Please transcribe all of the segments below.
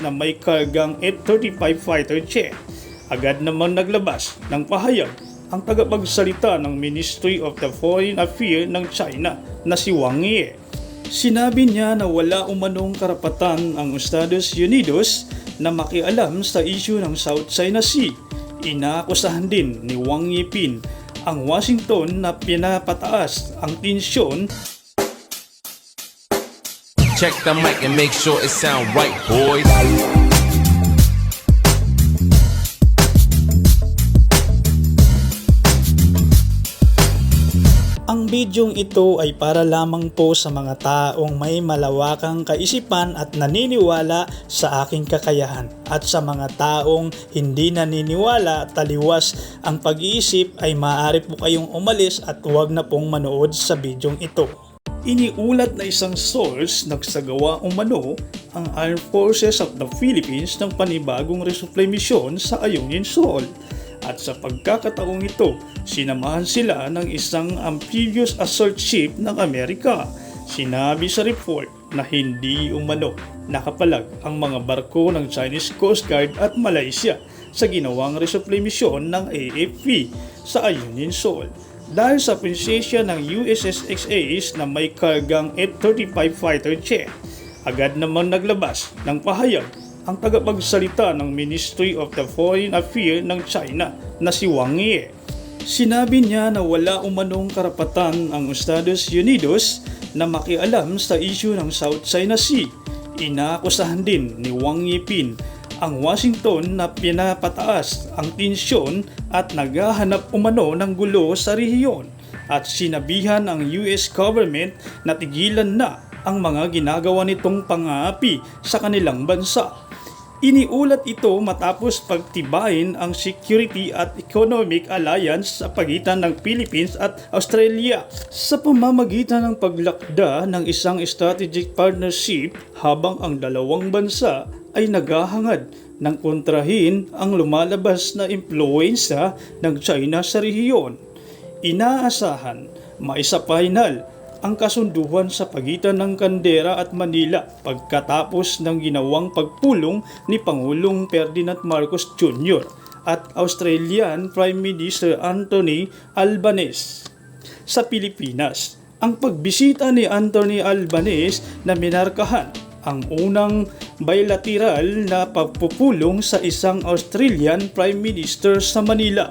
na may kargang F-35 fighter jet. Agad namang naglabas ng pahayag ang tagapagsalita ng Ministry of the Foreign Affairs ng China na si Wang Yi. Sinabi niya na wala umanong karapatan ang Estados Unidos na makialam sa isyu ng South China Sea. Inaakusahan din ni Wang Yipin ang Washington na pinapataas ang tensyon Check the mic and make sure it sound right, boys. Ang bidyong ito ay para lamang po sa mga taong may malawakang kaisipan at naniniwala sa aking kakayahan. At sa mga taong hindi naniniwala taliwas ang pag-iisip ay maaari po kayong umalis at huwag na pong manood sa bidyong ito. Iniulat na isang source nagsagawa umano ang Armed Forces of the Philippines ng panibagong resupply mission sa Ayungin Shoal. At sa pagkakataong ito, sinamahan sila ng isang amphibious assault ship ng Amerika. Sinabi sa report na hindi umano nakapalag ang mga barko ng Chinese Coast Guard at Malaysia sa ginawang resupply mission ng AFP sa Ayungin Shoal dahil sa prinsesya ng USSXAs na may kargang F-35 fighter jet. Agad namang naglabas ng pahayag ang tagapagsalita ng Ministry of the Foreign Affairs ng China na si Wang Yi. Sinabi niya na wala umanong karapatan ang Estados Unidos na makialam sa isyu ng South China Sea. Inaakusahan din ni Wang Yipin ang Washington na pinapataas ang tensyon at naghahanap umano ng gulo sa rehiyon at sinabihan ang US government na tigilan na ang mga ginagawa nitong pang-aapi sa kanilang bansa. Iniulat ito matapos pagtibayin ang security at economic alliance sa pagitan ng Philippines at Australia sa pamamagitan ng paglakda ng isang strategic partnership habang ang dalawang bansa ay naghahangad ng kontrahin ang lumalabas na impluensya ng China sa rehiyon. Inaasahan, maisapahinal ang kasunduan sa pagitan ng Kandera at Manila pagkatapos ng ginawang pagpulong ni Pangulong Ferdinand Marcos Jr. at Australian Prime Minister Anthony Albanese sa Pilipinas. Ang pagbisita ni Anthony Albanese na minarkahan ang unang bilateral na pagpupulong sa isang Australian Prime Minister sa Manila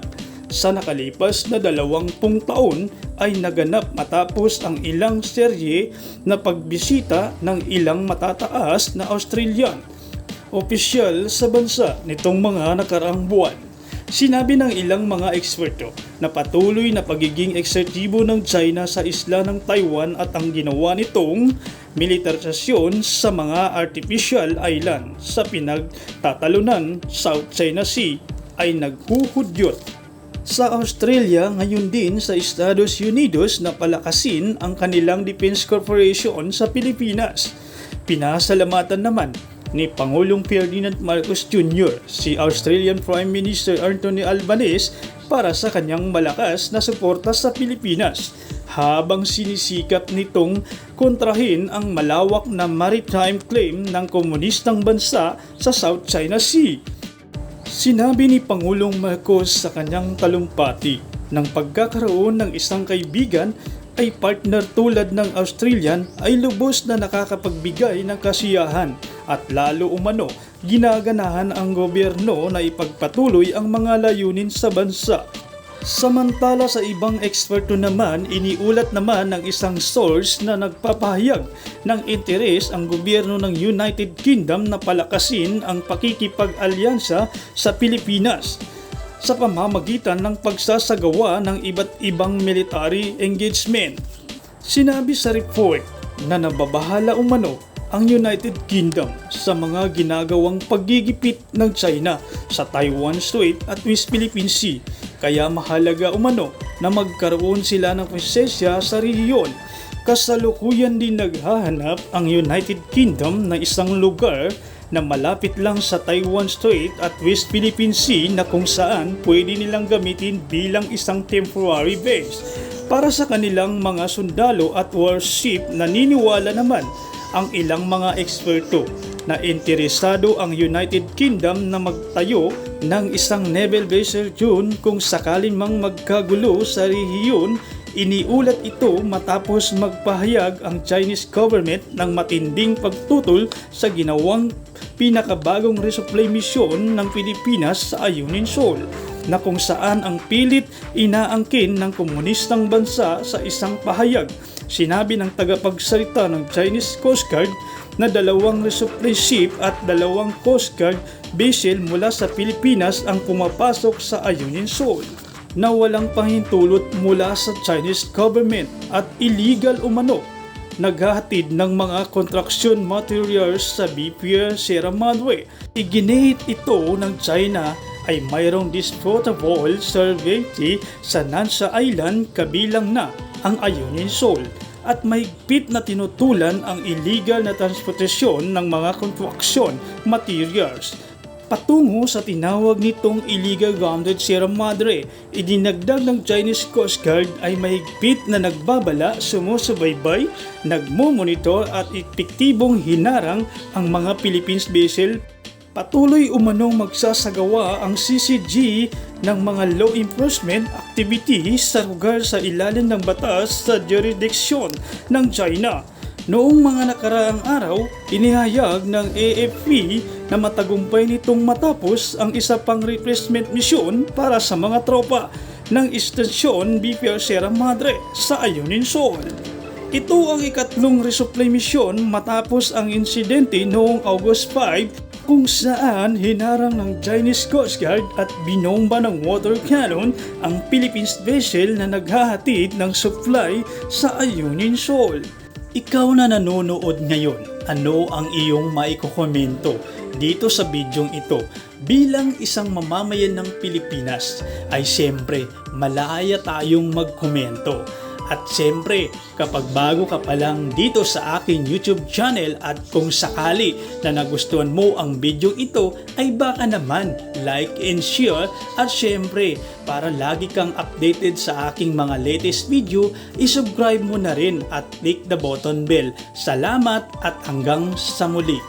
sa nakalipas na dalawampung taon ay naganap matapos ang ilang serye na pagbisita ng ilang matataas na Australian opisyal sa bansa nitong mga nakaraang buwan. Sinabi ng ilang mga eksperto na patuloy na pagiging eksertibo ng China sa isla ng Taiwan at ang ginawa nitong militarisasyon sa mga artificial island sa pinagtatalunan South China Sea ay naghuhudyot sa Australia ngayon din sa Estados Unidos na palakasin ang kanilang Defense Corporation sa Pilipinas. Pinasalamatan naman ni Pangulong Ferdinand Marcos Jr. si Australian Prime Minister Anthony Albanese para sa kanyang malakas na suporta sa Pilipinas habang sinisikap nitong kontrahin ang malawak na maritime claim ng komunistang bansa sa South China Sea. Sinabi ni Pangulong Marcos sa kanyang talumpati ng pagkakaroon ng isang kaibigan ay partner tulad ng Australian ay lubos na nakakapagbigay ng kasiyahan at lalo umano ginaganahan ang gobyerno na ipagpatuloy ang mga layunin sa bansa. Samantala sa ibang eksperto naman, iniulat naman ng isang source na nagpapahayag ng interes ang gobyerno ng United Kingdom na palakasin ang pakikipag-alyansa sa Pilipinas sa pamamagitan ng pagsasagawa ng iba't ibang military engagement. Sinabi sa report na nababahala umano ang United Kingdom sa mga ginagawang paggigipit ng China sa Taiwan Strait at West Philippine Sea kaya mahalaga umano na magkaroon sila ng presensya sa rehiyon. Kasalukuyan din naghahanap ang United Kingdom na isang lugar na malapit lang sa Taiwan Strait at West Philippine Sea na kung saan pwede nilang gamitin bilang isang temporary base para sa kanilang mga sundalo at warship naniniwala naman ang ilang mga eksperto na interesado ang United Kingdom na magtayo ng isang naval base June kung sakalin mang magkagulo sa rehiyon Iniulat ito matapos magpahayag ang Chinese government ng matinding pagtutol sa ginawang pinakabagong resupply mission ng Pilipinas sa Ayungin Shoal na kung saan ang pilit inaangkin ng komunistang bansa sa isang pahayag. Sinabi ng tagapagsalita ng Chinese Coast Guard na dalawang resupply ship at dalawang Coast Guard vessel mula sa Pilipinas ang pumapasok sa Ayungin Shoal na walang pahintulot mula sa Chinese government at illegal umano naghahatid ng mga construction materials sa BPR Sierra Madre. Iginate ito ng China ay mayroong disputable survey sa Nansa Island kabilang na ang Ayungin Shoal at mahigpit na tinutulan ang illegal na transportasyon ng mga construction materials patungo sa tinawag nitong illegal grounded Sierra Madre. Idinagdag ng Chinese Coast Guard ay mahigpit na nagbabala, sumusubaybay, nagmumonitor at epektibong hinarang ang mga Philippines vessel Patuloy umanong magsasagawa ang CCG ng mga law enforcement activities sa lugar sa ilalim ng batas sa jurisdiction ng China. Noong mga nakaraang araw, inihayag ng AFP na matagumpay nitong matapos ang isa pang replacement mission para sa mga tropa ng Estasyon BPR Sierra Madre sa Ayunin Shoal. Ito ang ikatlong resupply mission matapos ang insidente noong August 5 kung saan hinarang ng Chinese Coast Guard at binomba ng water cannon ang Philippines vessel na naghahatid ng supply sa Ayunin Shoal. Ikaw na nanonood ngayon, ano ang iyong maikokomento dito sa bidyong ito? Bilang isang mamamayan ng Pilipinas ay siyempre malaya tayong magkomento. At siyempre, kapag bago ka pa lang dito sa aking YouTube channel at kung sakali na nagustuhan mo ang video ito, ay baka naman like and share at siyempre, para lagi kang updated sa aking mga latest video, isubscribe mo na rin at click the button bell. Salamat at hanggang sa muli.